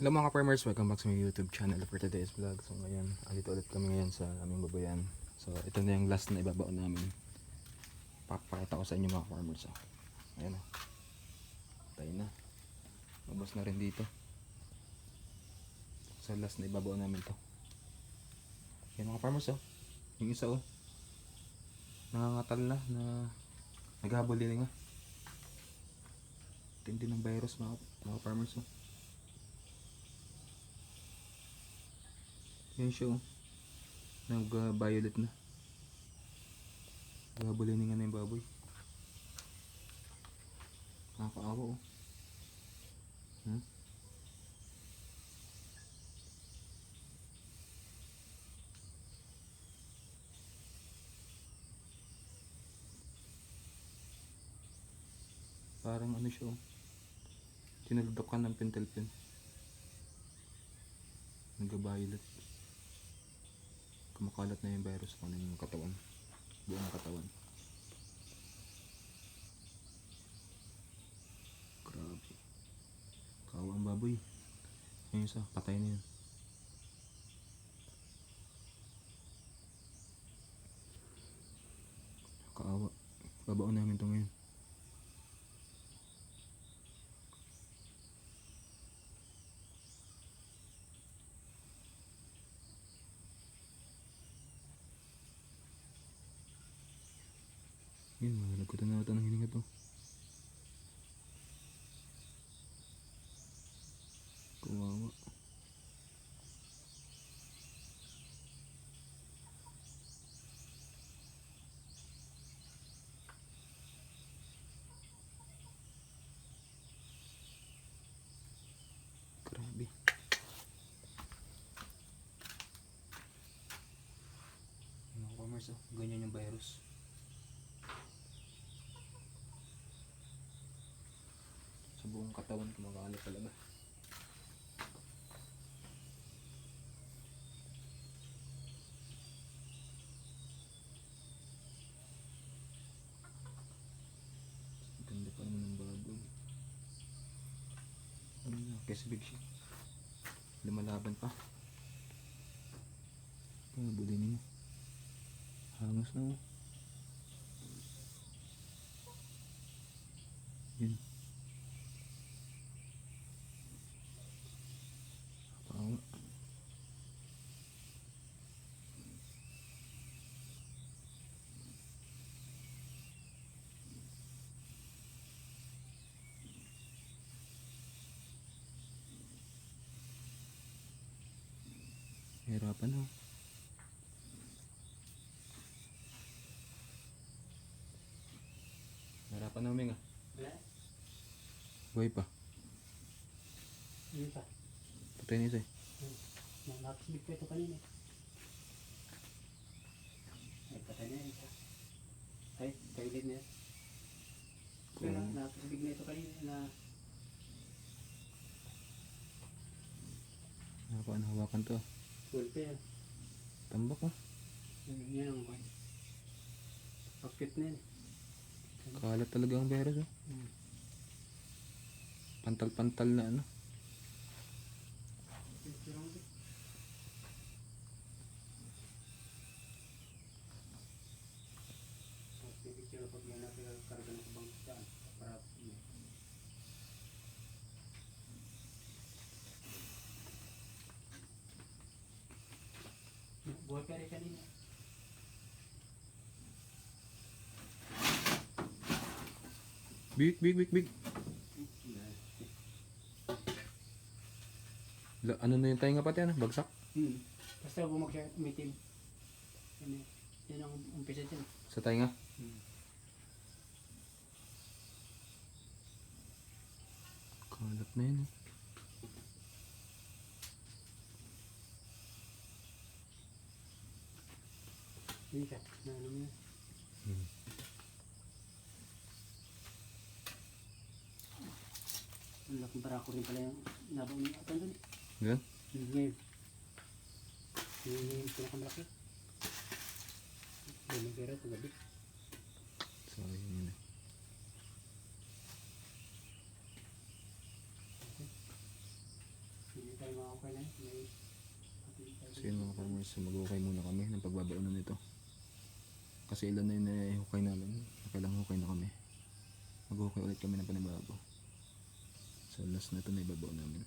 Hello mga farmers, welcome back sa my YouTube channel for today's vlog. So ngayon, andito ulit kami ngayon sa aming babayan. So ito na yung last na ibabaon namin. Papakita ko sa inyo mga farmers. Oh. Ayan oh. Tayo na. Mabas na rin dito. So last na ibabaon namin to. Yan mga farmers oh. Yung isa oh. Nangangatal na na naghabol din nga. Tindi ng virus mga, mga farmers oh. Yan siya oh. Nag-violet na. Nagabulinin nga na yung baboy. Nakakaawa oh. Hmm? Parang ano siya oh. Tinagdakan ng pentel pen. Nag-violet kumakalat na yung virus ano yung katawan. Buong katawan. Grabe. Kawa ang baboy. Yung isa patay na yun. Kaawa. Babaon namin to ngayon Yun, malagkutan na ata ng hininga to. Kawawa. Grabe. Mga commerce, oh. ganyan yung virus. Buong katawan kumakalat talaga. Ganda pa naman ng baboy. Ano na, kasi big shit. Lumalaban pa. Kaya bulin niya. Hangos na oh. Yun. Kawawa. Hirapan oh. Hirapan na huminga. Wala. Buhay pa. Yun pa. Patay na isa eh. Nakakasbig ko ito kanina. Ay, patay na isa. Ay, kailid na yan. Pero nakakasbig na ito kanina na Nakapaan hawakan to. ah. Gulpe yan. Tambak ah. Yun yan ang kwan. Pakit na yan. Kalat talaga ang virus oh. Hmm. Pantal-pantal na ano. Picture pag yan natin karga ng Buhay pa rin kanina. Big, big, big, big. La, ano na yung tainga pati ano? Bagsak? Hmm. Basta bumagsak, umitim. Yan, eh. yan ang umpisa dyan. Sa tainga? Hmm. Kalat na yun eh. Yun siya. Na ano mo yan. Hmm. Ang laking barako rin pala yung nabaw niya. Ito doon. Yan? Hmm, Ngayon. Yung pinakamalaki. Bumagera ito gabi. So, yun yun eh. Yun. tayo mga okay na. May pati tayo. So yun mga farmers, so mag-hukay muna kami ng pagbabaunan nito. Kasi ilan na yun na hukay namin. Nakailang hukay na kami. Mag-hukay ulit kami ng panibago. So last na ito na ibabaw namin.